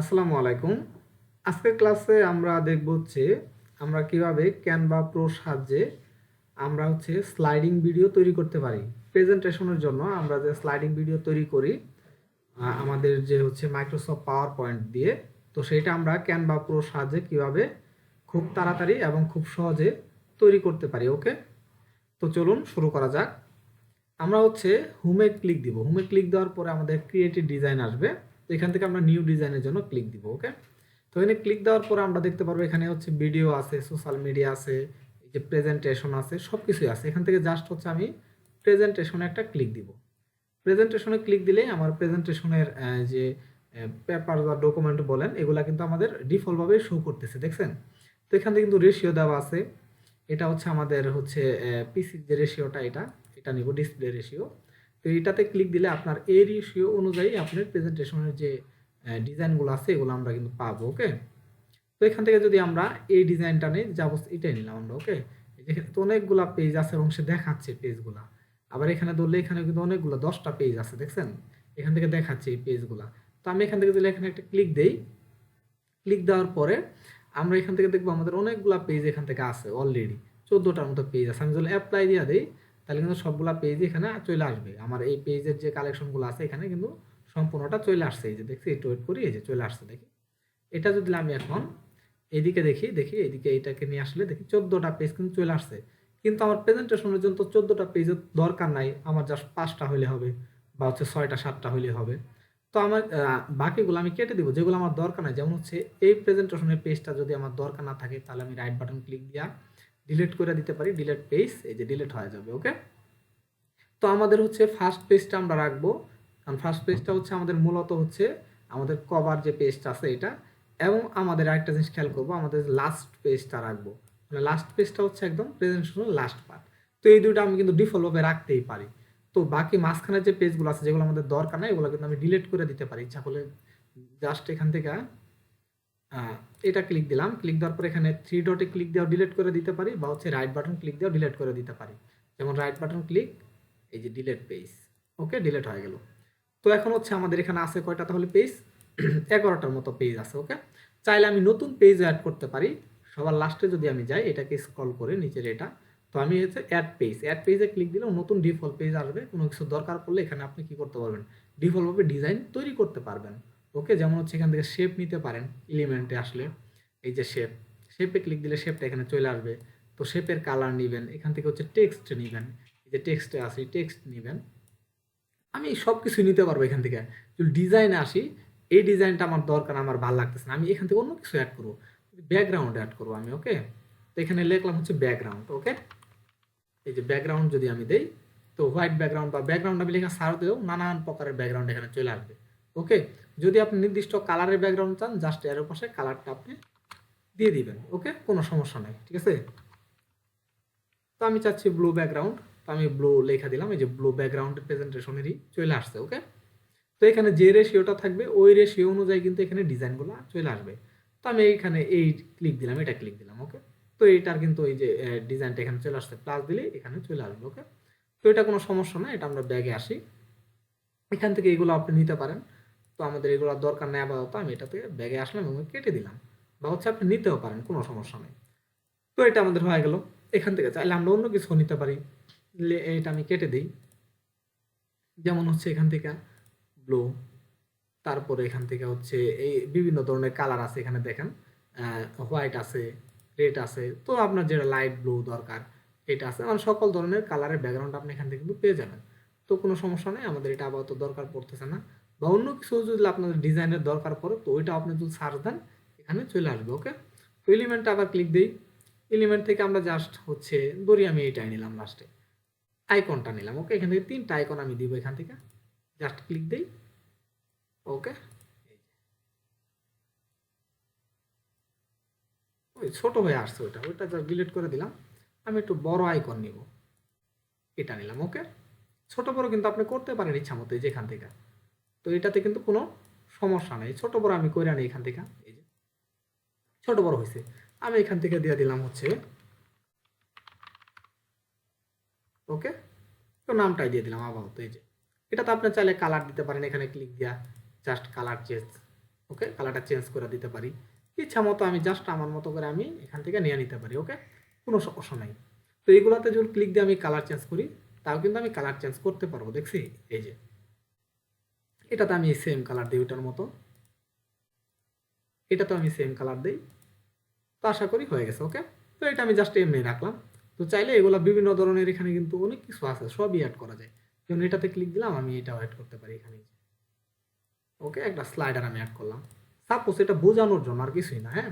আসসালামু আলাইকুম। আজকের ক্লাসে আমরা দেখব হচ্ছে আমরা কীভাবে ক্যানভা প্রোর সাহায্যে আমরা হচ্ছে স্লাইডিং ভিডিও তৈরি করতে পারি। প্রেজেন্টেশনের জন্য আমরা যে স্লাইডিং ভিডিও তৈরি করি আমাদের যে হচ্ছে মাইক্রোসফট পাওয়ার পয়েন্ট দিয়ে, তো সেটা আমরা ক্যানভা প্রোর সাহায্যে কীভাবে খুব তাড়াতাড়ি এবং খুব সহজে তৈরি করতে পারি, ওকে? তো চলুন শুরু করা যাক। আমরা হচ্ছে হোমে ক্লিক দিব। হোমে ক্লিক দেওয়ার পরে আমাদের ক্রিয়েটিভ ডিজাইন আসবে। তো এখান থেকে আমরা নিউ ডিজাইনের জন্য ক্লিক দিব ওকে তো এখানে ক্লিক দেওয়ার পরে আমরা দেখতে পারব এখানে হচ্ছে ভিডিও আছে সোশ্যাল মিডিয়া আছে, এই যে প্রেজেন্টেশন আছে সব কিছুই আছে। এখান থেকে জাস্ট হচ্ছে আমি প্রেজেন্টেশনে একটা ক্লিক দিব। প্রেজেন্টেশনে ক্লিক দিলে আমার প্রেজেন্টেশনের যে পেপার বা ডকুমেন্ট বলেন, এগুলা কিন্তু আমাদের ডিফল্টভাবে শো করতেছে, দেখছেন? তো এখান থেকে কিন্তু রেশিও দেওয়া আছে। এটা হচ্ছে আমাদের হচ্ছে পিসির যে রেশিওটা এটা এটা নিব ডিসপ্লে রেশিও তো এটাতে ক্লিক দিলে আপনার এই রেশিও অনুযায়ী আপনার প্রেজেন্টেশনের যে ডিজাইনগুলো আছে, এগুলো আমরা কিন্তু পাবো ওকে তো এখান থেকে যদি আমরা এই ডিজাইনটা নিই, যাব এটাই নিলাম আমরা ওকে এখানে তো অনেকগুলা পেজ আছে এবং সে দেখাচ্ছে পেজগুলা আবার এখানে ধরলে এখানে কিন্তু অনেকগুলো, দশটা পেজ আছে, দেখছেন? এখান থেকে দেখাচ্ছে এই পেজগুলা তো আমি এখান থেকে যদি এখানে একটা ক্লিক দেই ক্লিক দেওয়ার পরে আমরা এখান থেকে দেখব আমাদের অনেকগুলা পেজ এখান থেকে আছে অলরেডি চোদ্দোটার মতো পেজ আছে। আমি যদি অ্যাপ্লাই দিয়ে দিই তাহলে কিন্তু সবগুলা পেজ এখানে চলে আসবে। আমার এই পেজের যে কালেকশনগুলো আছে এখানে কিন্তু সম্পূর্ণটা চলে আসছে। এই যে দেখছি, একটু ওয়েট করি, এই যে চলে আসছে, দেখি। এটা যদি আমি এখন এইদিকে দেখি দেখি, এদিকে এটাকে নিয়ে আসলে দেখি, চোদ্দোটা পেজ কিন্তু চলে আসছে। কিন্তু আমার প্রেজেন্টেশনের জন্য তো চোদ্দোটা পেজের দরকার নাই। আমার জাস্ট পাঁচটা হলে হবে বা হচ্ছে ছয়টা, সাতটা হলে হবে। তো আমার বাকিগুলো আমি কেটে দিব। যেগুলো আমার দরকার নাই, যেমন হচ্ছে এই প্রেজেন্টেশনের পেজটা যদি আমার দরকার না থাকে, তাহলে আমি রাইট বাটন ক্লিক দিয়া ডিলিট করে দিতে পারি ডিলিট পেজ এই যে ডিলিট হয়ে যাবে ওকে তো আমাদের হচ্ছে ফার্স্ট পেজটা আমরা রাখব। কারণ ফার্স্ট পেজটা হচ্ছে আমাদের মূলত হচ্ছে আমাদের কভার যে পেজটা আছে এটা, এবং আমাদের আরেকটা জিনিস খেয়াল করব, আমাদের লাস্ট পেজটা রাখব। মানে লাস্ট পেজটা হচ্ছে একদম প্রেজেন্টেশনের লাস্ট পার্ট তো এই দুটো আমি কিন্তু ডিফল্টভাবে রাখতেই পারি। তো বাকি মাঝখানে যে পেজগুলো আছে, যেগুলো আমাদের দরকার নাই, এগুলো কিন্তু আমি ডিলিট করে দিতে পারি। ইচ্ছা করলে জাস্ট এখান থেকে এটা ক্লিক দিলাম। ক্লিক দেওয়ার পর এখানে থ্রি ডটে ক্লিক দেওয়া ডিলিট করে দিতে পারি বা হচ্ছে রাইট বাটন ক্লিক দেওয়া ডিলিট করে দিতে পারি। যেমন রাইট বাটন ক্লিক এই যে ডিলেট পেজ ওকে ডিলেট হয়ে গেল। তো এখন হচ্ছে আমাদের এখানে আছে কয়টা? তাহলে পেজ এগারোটার মতো পেজ আছে ওকে চাইলে আমি নতুন পেজ অ্যাড করতে পারি। সবার লাস্টে যদি আমি যাই, এটাকে স্ক্রল করে নিচের এটা, তো আমি হচ্ছে অ্যাড পেজ অ্যাড পেজে ক্লিক দিলেও নতুন ডিফল্ট পেজ আসবে। কোনো কিছু দরকার পড়লে এখানে আপনি কি করতে পারবেন? ডিফল্টভাবে ডিজাইন তৈরি করতে পারবেন। ওকে যেমন হচ্ছে এখান থেকে শেপ নিতে পারেন এলিমেন্টে আসলে, এই যে শেপ শেপে ক্লিক দিলে শেপটা এখানে চলে আসবে। তো শেপের কালার নেবেন, এখান থেকে হচ্ছে টেক্সট নেবেন, এই যে টেক্সটে আসি টেক্সট নেবেন। আমি সব কিছু নিতে পারব এখান থেকে। যদি ডিজাইনে আসি, এই ডিজাইনটা আমার দরকার, আমার ভালো লাগতেছে না, আমি এখান থেকে অন্য কিছু অ্যাড করব। ব্যাকগ্রাউন্ড অ্যাড করব আমি ওকে তো এখানে লিখলাম হচ্ছে ব্যাকগ্রাউন্ড ওকে এই যে ব্যাকগ্রাউন্ড যদি আমি দেই, তো হোয়াইট ব্যাকগ্রাউন্ড বা ব্যাকগ্রাউন্ড আমি লেখা ছাড়তেও নানান প্রকারের ব্যাকগ্রাউন্ড এখানে চলে আসবে ওকে যদি আপনি নির্দিষ্ট কালারের ব্যাকগ্রাউন্ড চান জাস্ট এর পাশে কালারটা আপনি দিয়ে দিবেন ওকে কোনো সমস্যা নেই, ঠিক আছে? তো আমি চাচ্ছি ব্লু ব্যাকগ্রাউন্ড তো আমি ব্লু লেখা দিলাম, এই যে ব্লু ব্যাকগ্রাউন্ড প্রেজেন্টেশনেরই চলে আসছে ওকে তো এখানে যে রেশিওটা থাকবে, ওই রেশিও অনুযায়ী কিন্তু এখানে ডিজাইনগুলো চলে আসবে। তো আমি এইখানে এই ক্লিক দিলাম, এটা ক্লিক দিলাম ওকে তো এইটার কিন্তু এই যে ডিজাইনটা এখানে চলে আসছে প্লাস দিলে এখানে চলে আসবে ওকে তো এটা কোনো সমস্যা না এটা আমরা ব্যাগে আসি। এখান থেকে এগুলো আপনি নিতে পারেন। তো আমাদের এগুলো দরকার নেই আপাতত। আমি এটা থেকে ব্যাগে আসলাম এবং কেটে দিলাম। বা হচ্ছে আপনি নিতেও পারেন, কোনো সমস্যা নেই। তো এটা আমাদের হয়ে গেল। এখান থেকে চাইলে আমরা অন্য কিছু নিতে পারি। এটা আমি কেটে দিই। যেমন হচ্ছে এখান থেকে ব্লু তারপরে এখান থেকে হচ্ছে এই বিভিন্ন ধরনের কালার আছে এখানে দেখেন। হোয়াইট আছে রেড আছে। তো আপনার যেটা লাইট ব্লু দরকার, এটা আছে। মানে সকল ধরনের কালারের ব্যাকগ্রাউন্ড আপনি এখান থেকে কিন্তু পেয়ে যাবেন। তো কোনো সমস্যা নেই, আমাদের এটা আপাতত দরকার পড়তেছে না। বা অন্য কিছু যদি আপনাদের ডিজাইনের দরকার পড়ে, তো ওইটা আপনি যদি সার্চ দেন, এখানে চলে আসবে ওকে তো এলিমেন্টটা আবার ক্লিক দিই। এলিমেন্ট থেকে আমরা জাস্ট হচ্ছে, ধরি আমি এইটাই নিলাম লাস্টে আইকনটা নিলাম ওকে এখান থেকে তিনটা আইকন আমি দিব এখান থেকে। জাস্ট ক্লিক দিই ওকে ওই ছোটো হয়ে আসছে ওইটা ওইটা জাস্ট ডিলিট করে দিলাম। আমি একটু বড় আইকন নিব। এটা নিলাম ওকে ছোট বড় কিন্তু আপনি করতে পারেন ইচ্ছা মতো এই যে এখান থেকে। তো এটাতে কিন্তু কোনো সমস্যা নেই। ছোট বড় আমি করে আনি এখান থেকে। এই যে, ছোট বড় হয়েছে আমি এখান থেকে দিয়ে দিলাম হচ্ছে, ওকে? তো নামটাই দিয়ে দিলাম আপাতত, এই যে। এটা তো আপনি চাইলে কালার দিতে পারেন, এখানে ক্লিক দিয়া জাস্ট কালার চেঞ্জ ওকে? কালারটা চেঞ্জ করে দিতে পারি। ইচ্ছা মতো আমি জাস্ট আমার মতো করে আমি এখান থেকে নিয়ে নিতে পারি, ওকে? কোনো সমস্যা নাই। তো এইগুলোতে যদি ক্লিক দিয়ে আমি কালার চেঞ্জ করি, তাও কিন্তু আমি কালার চেঞ্জ করতে পারব, দেখছি? এই যে। এটাতে আমি সেম কালার দিই ওটার মতো। এটাতে আমি সেম কালার দিই। তো আশা করি হয়ে গেছে ওকে তো এটা আমি জাস্ট এমনি রাখলাম। তো চাইলে এগুলো বিভিন্ন ধরনের এখানে কিন্তু অনেক কিছু আছে, সবই অ্যাড করা যায়। যেমন এটাতে ক্লিক দিলাম, আমি এটাও অ্যাড করতে পারি এখানে। ওকে একটা স্লাইডার আমি অ্যাড করলাম। সাপোজ এটা বোঝানোর জন্য আর কিছুই না হ্যাঁ?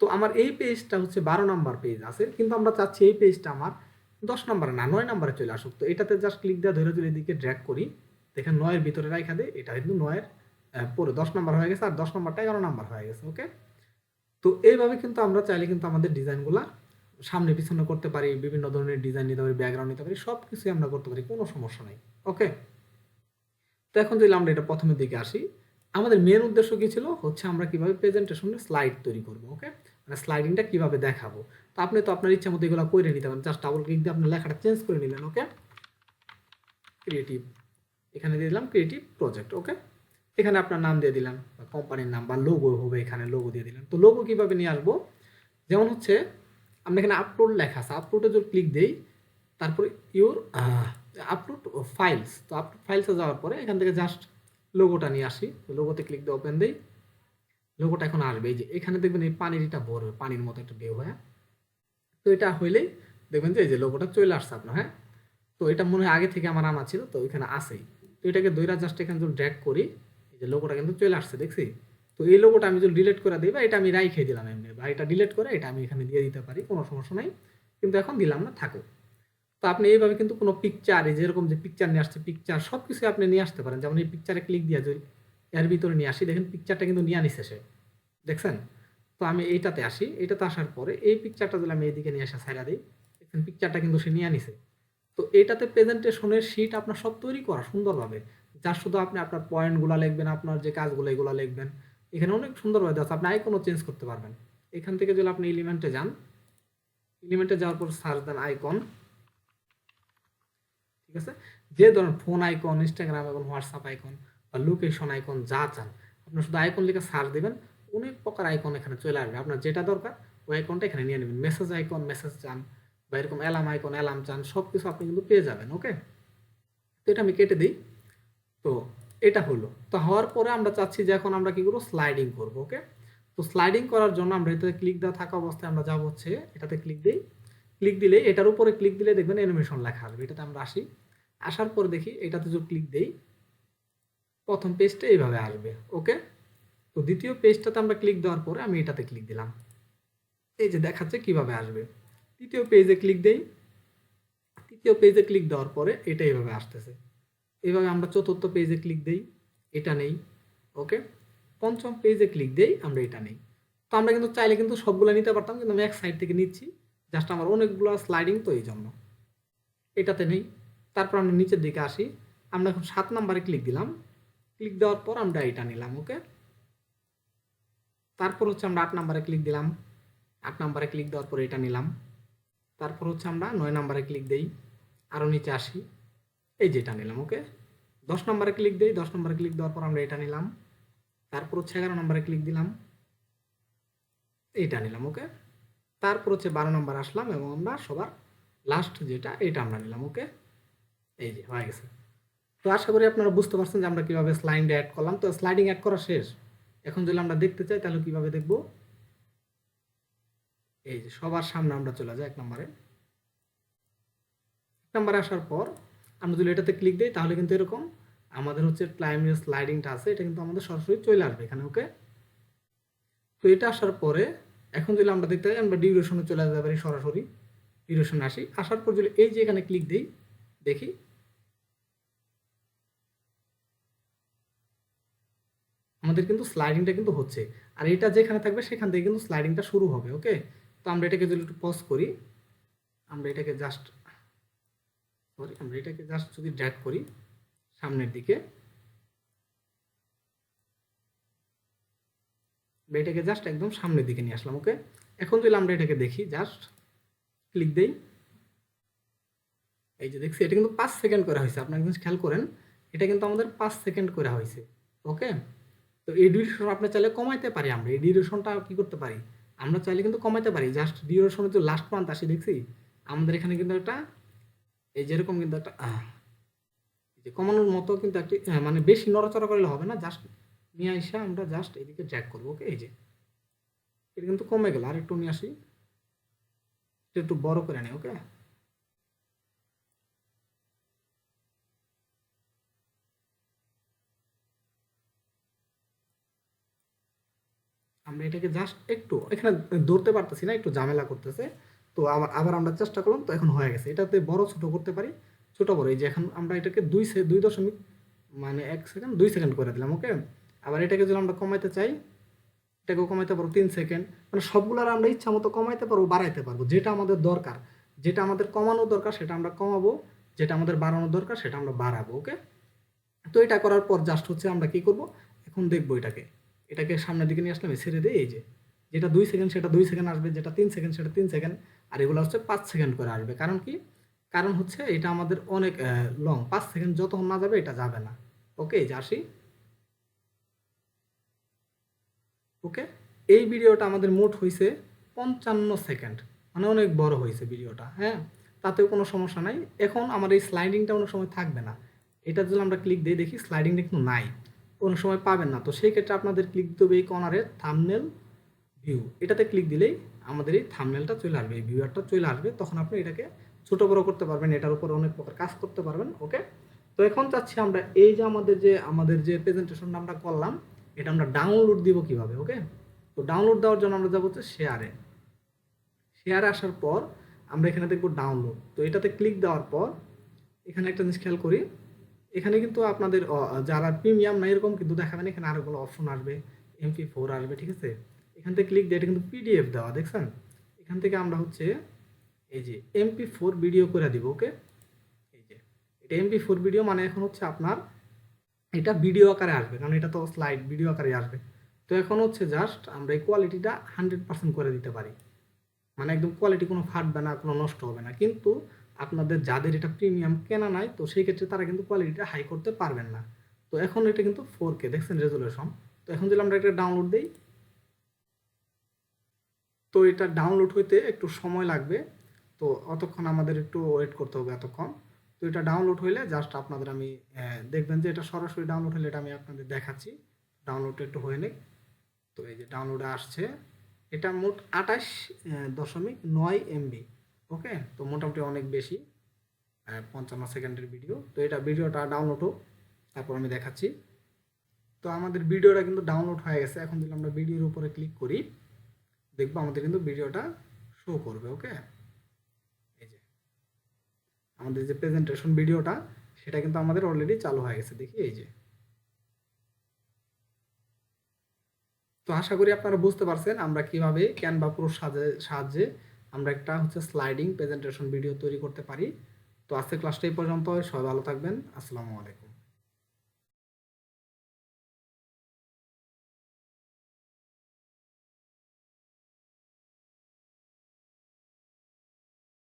তো আমার এই পেজটা হচ্ছে বারো নাম্বার পেজ আছে, কিন্তু আমরা চাচ্ছি এই পেজটা আমার দশ নম্বরে না, নয় নম্বরে চলে আসুক। তো এটাতে জাস্ট ক্লিক দেওয়া ধরে ধরে এদিকে ড্র্যাগ করি। দেখেন নয়ের ভিতরে রাখা দেয় এটা কিন্তু নয়ের পরে দশ নম্বর হয়ে গেছে, আর দশ নম্বরটা এগারো নম্বর হয়ে গেছে ওকে তো এইভাবে কিন্তু আমরা চাইলে কিন্তু আমাদের ডিজাইনগুলা সামনে পিছনে করতে পারি, বিভিন্ন ধরনের ডিজাইন নিতে পারি ব্যাকগ্রাউন্ড নিতে পারি সব কিছুই আমরা করতে পারি, কোনো সমস্যা নাই ওকে তো এখন যদি আমরা এটা প্রথমের দিকে আসি, আমাদের মেন উদ্দেশ্য কী ছিল? হচ্ছে আমরা কীভাবে প্রেজেন্টেশনের স্লাইড তৈরি করব ওকে মানে স্লাইডিংটা কীভাবে দেখাবো? তো আপনি তো আপনার ইচ্ছা মতো এগুলো করে নিতে পারেন জাস্ট ডাবল ক্লিক দিয়ে আপনার লেখাটা চেঞ্জ করে নিলেন ওকে ক্রিয়েটিভ এখানে দিয়ে দিলাম ক্রিয়েটিভ প্রজেক্ট ওকে এখানে আপনার নাম দিয়ে দিলাম, বা কোম্পানির নাম, বা লোগো হবে এখানে লোগো দিয়ে দিলাম। তো লোগো কীভাবে নিয়ে আসব? যেমন হচ্ছে, আমরা এখানে আপলোড লেখা আছে আপলোডে যদি ক্লিক দেই, তারপরে ইউর আপলোড ফাইলস তো আপলোড ফাইলসে যাওয়ার পরে এখান থেকে জাস্ট লোগোটা নিয়ে আসি। লোগোতে ক্লিক দিয়ে ওপেন দেই লোগোটা এখন আসবে। এই যে এখানে দেখবেন এই পানির এটা ভরবে পানির মতো একটা ঢেউ হ্যাঁ? তো এটা হইলেই দেখবেন যে এই যে লোগোটা চলে আসছে আপনার হ্যাঁ? তো এটা মনে হয় আগে থেকে আমার আনা ছিল, তো ওইখানে আসেই তো এটাকে দইরা জাস্ট এখানে যদি ড্র্যাগ করি, এই যে লোগোটা কিন্তু চলে আসছে, দেখছি? তো এই লোগোটা আমি যদি ডিলিট করে দিই বা এটা আমি রাইখে দিলাম এমনি। বা এটা ডিলিট করে এটা আমি এখানে দিয়ে দিতে পারি, কোনো সমস্যা নাই। কিন্তু এখন দিলাম না, থাকুক। তো আপনি এইভাবে কিন্তু কোনো পিকচার এই যেরকম যে পিকচার নিয়ে আসছে পিকচার সব কিছু আপনি নিয়ে আসতে পারেন। যেমন এই পিকচারে ক্লিক দিয়ে যদি এর ভিতরে নিয়ে আসি, দেখেন পিকচারটা কিন্তু নিয়ে আনিছে সে। দেখছেন? তো আমি এইটাতে আসি, এইটাতে আসার পরে এই পিকচারটা যদি আমি এইদিকে নিয়ে আসা সাইডা দিই, দেখছেন পিকচারটা কিন্তু সে নিয়ে আনিছে তো এটাতে প্রেজেন্টেশনের শিট আপনার সব তৈরি করা সুন্দরভাবে। যা শুধু আপনি আপনার পয়েন্টগুলো লিখবেন, আপনার যে কাজগুলো এগুলো লিখবেন, এখানে অনেক সুন্দরভাবে আছে। আপনি আইকনও চেঞ্জ করতে পারবেন। এখান থেকে যদি আপনি এলিমেন্টে যান এলিমেন্টে যাওয়ার পর সার্চ দেন আইকন ঠিক আছে? যে ধরনের ফোন আইকন ইনস্টাগ্রাম এবং হোয়াটসঅ্যাপ আইকন বা লোকেশন আইকন যা চান আপনার শুধু আইকন লিখে সার্চ দেবেন, অনেক প্রকার আইকন এখানে চলে আসবে। আপনার যেটা দরকার, ওই আইকনটা এখানে নিয়ে নেবেন। মেসেজ আইকন মেসেজ চান বা এরকম অ্যালার্ম আইকন অ্যালার্ম চান সব কিছু আপনি কিন্তু পেয়ে যাবেন ওকে তো এটা আমি কেটে দিই। তো এটা হলো। তো হওয়ার পরে আমরা চাচ্ছি যে এখন আমরা কী করব? স্লাইডিং করব ওকে তো স্লাইডিং করার জন্য আমরা এটাতে ক্লিক দেওয়া থাকা অবস্থায় আমরা যাব হচ্ছে, এটাতে ক্লিক দিই। ক্লিক দিলে এটার উপরে ক্লিক দিলে দেখবেন অ্যানিমেশন লেখা আসবে। এটাতে আমরা আসি। আসার পর দেখি এটাতে যদি ক্লিক দেই, প্রথম পেজটা এইভাবে আসবে ওকে তো দ্বিতীয় পেজটাতে আমরা ক্লিক দেওয়ার পরে আমি এটাতে ক্লিক দিলাম। এই যে দেখাচ্ছে কীভাবে আসবে। তৃতীয় পেজে ক্লিক দেই। তৃতীয় পেজে ক্লিক দেওয়ার পরে এটা এইভাবে আসতেছে। এইভাবে আমরা চতুর্থ পেজে ক্লিক দেই, এটা নেই ওকে পঞ্চম পেজে ক্লিক দেই, আমরা এটা নেই। তো আমরা কিন্তু চাইলে কিন্তু সবগুলো নিতে পারতাম, কিন্তু আমি এক সাইড থেকে নিচ্ছি জাস্ট আমার অনেকগুলো স্লাইডিং তো এই জন্য এটাতে নেই। তারপর আমরা নিচের দিকে আসি, আমরা এখন সাত নাম্বারে ক্লিক দিলাম। ক্লিক দেওয়ার পর আমরা এটা নিলাম ওকে তারপর হচ্ছে আমরা আট নাম্বারে ক্লিক দিলাম। আট নাম্বারে ক্লিক দেওয়ার পর এটা নিলাম। তারপর হচ্ছে আমরা নয় নাম্বারে ক্লিক দেই আরও নিচে আসি। এই যেটা নিলাম ওকে দশ নম্বরে ক্লিক দিই, দশ নম্বরে ক্লিক দেওয়ার পর আমরা এটা নিলাম। তারপর হচ্ছে এগারো নম্বরে ক্লিক দিলাম। এইটা নিলাম ওকে তারপর হচ্ছে বারো নম্বর আসলাম এবং আমরা সবার লাস্ট যেটা, এটা আমরা নিলাম ওকে এই যে, হয়ে গেছে। তো আশা করি আপনারা বুঝতে পারছেন যে আমরা কীভাবে স্লাইড অ্যাড করলাম। তো স্লাইডিং অ্যাড করা শেষ। এখন যদি আমরা দেখতে চাই, তাহলে কীভাবে দেখব? এই যে সবার সামনে আমরা চলে যাই এক নম্বরে। এক নম্বরে আসার পর আমরা যদি এটাতে ক্লিক দিই, তাহলে কিন্তু এরকম আমাদের হচ্ছে ক্লাইমেট স্লাইডিংটা আছে, এটা কিন্তু আমাদের সরাসরি চলে আসবে এখানে ওকে তো এটা আসার পরে এখন যদি আমরা দেখতে পাই আমরা ডিউরেশনে চলে যেতে পারি সরাসরি ডিউরেশনে আসি। আসার পর যদি এই যে এখানে ক্লিক দিই, দেখি। আমাদের কিন্তু স্লাইডিংটা কিন্তু হচ্ছে। আর এটা যেখানে থাকবে, সেখান থেকে কিন্তু স্লাইডিংটা শুরু হবে ওকে তো আমরা এটাকে যদি একটু পজ করি, আমরা এটাকে জাস্ট সরি আমরা এটাকে জাস্ট যদি ড্র্যাগ করি, সামনের দিকে এটাকে জাস্ট একদম সামনের দিকে নিয়ে আসলাম ওকে এখন যদি আমরা এটাকে দেখি জাস্ট ক্লিক দেই। এই যে দেখছি, এটা কিন্তু পাঁচ সেকেন্ড করা হয়েছে, আপনার কিন্তু খেয়াল করেন, এটা কিন্তু আমাদের পাঁচ সেকেন্ড করা হয়েছে ওকে তো এই ডিউরেশন আপনি চাইলে কমাইতে পারি আমরা, এই ডিউরেশনটা কি করতে পারি? আমরা চাইলে কিন্তু কমাইতে পারি। জাস্ট ডিউরেশনের যে লাস্ট মান্থ আসি, দেখছি? আমাদের এখানে কিন্তু একটা, এই যেরকম কিন্তু একটা যে কমানোর মতো কিন্তু একটি মানে বেশি নড়াচড়া করলে হবে না। জাস্ট নিয়ে এসে আমরা জাস্ট এদিকে জ্যাক করব ওকে এই যে, এটা কিন্তু কমে গেল। আর একটু নিয়ে আসি। একটু বড় করে নেই ওকে আমরা এটাকে জাস্ট একটু, এখানে ধরতে পারতেছি না, একটু ঝামেলা করতেছে। তো আবার আবার আমরা চেষ্টা করলাম, তো এখন হয়ে গেছে। এটাতে বড় ছোট করতে পারি, ছোট বড়। এই যে এখন আমরা এটাকে দুই দুই দশমিক মানে এক সেকেন্ড, দুই সেকেন্ড করে দিলাম ওকে আবার এটাকে যদি আমরা কমাইতে চাই, এটাকেও কমাইতে পারব তিন সেকেন্ড। মানে সবগুলোর আমরা ইচ্ছা মতো কমাইতে পারব, বাড়াইতে পারব, যেটা আমাদের দরকার। যেটা আমাদের কমানো দরকার, সেটা আমরা কমাবো। যেটা আমাদের বাড়ানো দরকার, সেটা আমরা বাড়াবো ওকে তো এটা করার পর জাস্ট হচ্ছে আমরা কি করব? এখন দেখব এটাকে। এটাকে সামনের দিকে নিয়ে আসলাম ছেড়ে দিয়ে এই যে, যেটা দুই সেকেন্ড সেটা দুই সেকেন্ড আসবে, যেটা তিন সেকেন্ড সেটা তিন সেকেন্ড আর এগুলো হচ্ছে পাঁচ সেকেন্ড করে আসবে। কারণ কি? কারণ হচ্ছে এটা আমাদের অনেক লং পাঁচ সেকেন্ড যতক্ষণ না যাবে এটা যাবে না। ওকে যে আসি ওকে এই ভিডিওটা আমাদের মোট হয়েছে পঞ্চান্ন সেকেন্ড মানে অনেক বড় হয়েছে ভিডিওটা হ্যাঁ? তাতেও কোনো সমস্যা নাই। এখন আমার এই স্লাইডিংটা অনেক সময় থাকবে না। এটা যদি আমরা ক্লিক দিয়ে দেখি স্লাইডিংটা কিন্তু নাই। কোনো সময় পাবেন না। তো সেই ক্ষেত্রে আপনাদের ক্লিক দিতে হবে এই কর্নারে থামনেল ভিউ এটাতে ক্লিক দিলেই আমাদের এই থামনেলটা চলে আসবে, এই ভিউয়ারটা চলে আসবে। তখন আপনি এটাকে ছোটো বড়ো করতে পারবেন, এটার উপর অনেক প্রকার কাজ করতে পারবেন ওকে তো এখন চাচ্ছি আমরা এই যে আমাদের যে আমাদের যে প্রেজেন্টেশনটা আমরা করলাম, এটা আমরা ডাউনলোড দিব কীভাবে ওকে তো ডাউনলোড দেওয়ার জন্য আমরা যাব হচ্ছে শেয়ারে শেয়ারে আসার পর আমরা এখানে দেখব ডাউনলোড তো এটাতে ক্লিক দেওয়ার পর এখানে একটা জিনিস খেয়াল করি এখানে কিন্তু আপনাদের যারা প্রিমিয়াম না এরকম কিন্তু দেখাবেন। এখানে আরোগুলো অপশন আসবে। এমপি ফোর আসবে, ঠিক আছে? এখান থেকে ক্লিক দিয়ে এটা কিন্তু পিডিএফ দেওয়া, দেখছেন? এখান থেকে আমরা হচ্ছে, এই যে এমপি ফোর ভিডিও করে দিব ওকে এই যে, এটা এমপি ফোর ভিডিও মানে এখন হচ্ছে আপনার, এটা ভিডিও আকারে আসবে, কারণ এটা তো স্লাইড ভিডিও আকারে আসবে। তো এখন হচ্ছে জাস্ট আমরা এই কোয়ালিটিটা হান্ড্রেড পার্সেন্ট করে দিতে পারি। মানে একদম কোয়ালিটি কোনো ফাটবে না, কোনো নষ্ট হবে না। কিন্তু আপনাদের যাদের এটা প্রিমিয়াম কেনা নাই, তো সেই ক্ষেত্রে তারা কিন্তু কোয়ালিটিটা হাই করতে পারবেন না। তো এখন এটা কিন্তু ফোর কে দেখছেন রেজুলেশন তো এখন যদি আমরা এটা ডাউনলোড দিই, তো এটা ডাউনলোড হইতে একটু সময় লাগবে। তো অতক্ষণ আমাদের একটু ওয়েট করতে হবে এতক্ষণ। তো এটা ডাউনলোড হইলে জাস্ট আপনাদের আমি দেখবেন যে এটা সরাসরি ডাউনলোড হলে এটা আমি আপনাদের দেখাচ্ছি। ডাউনলোড একটু হয়ে নিক। তো এই যে ডাউনলোডে আসছে। এটা মোট আঠাশ দশমিক নয় এমবি ওকে? তো মোটামুটি অনেক বেশি পঞ্চান্ন সেকেন্ডের ভিডিও। তো এটা ভিডিওটা ডাউনলোড হোক, তারপর আমি দেখাচ্ছি। তো আমাদের ভিডিওটা কিন্তু ডাউনলোড হয়ে গেছে। এখন যদি আমরা ভিডিওর উপরে ক্লিক করি, দেখব আমাদের কিন্তু ভিডিওটা শো করবে, ওকে? এই যে, আমাদের যে প্রেজেন্টেশন ভিডিওটা, সেটা কিন্তু আমাদের অলরেডি চালু হয়ে গেছে। দেখি, এই যে। তো আশা করি আপনারা বুঝতে পারছেন আমরা কীভাবে ক্যানভা প্রো সাহায্যে আমরা একটা হচ্ছে স্লাইডিং প্রেজেন্টেশন ভিডিও তৈরি করতে পারি। তো আজকে ক্লাসটা এই পর্যন্ত সবাই ভালো থাকবেন। আসসালামু আলাইকুম।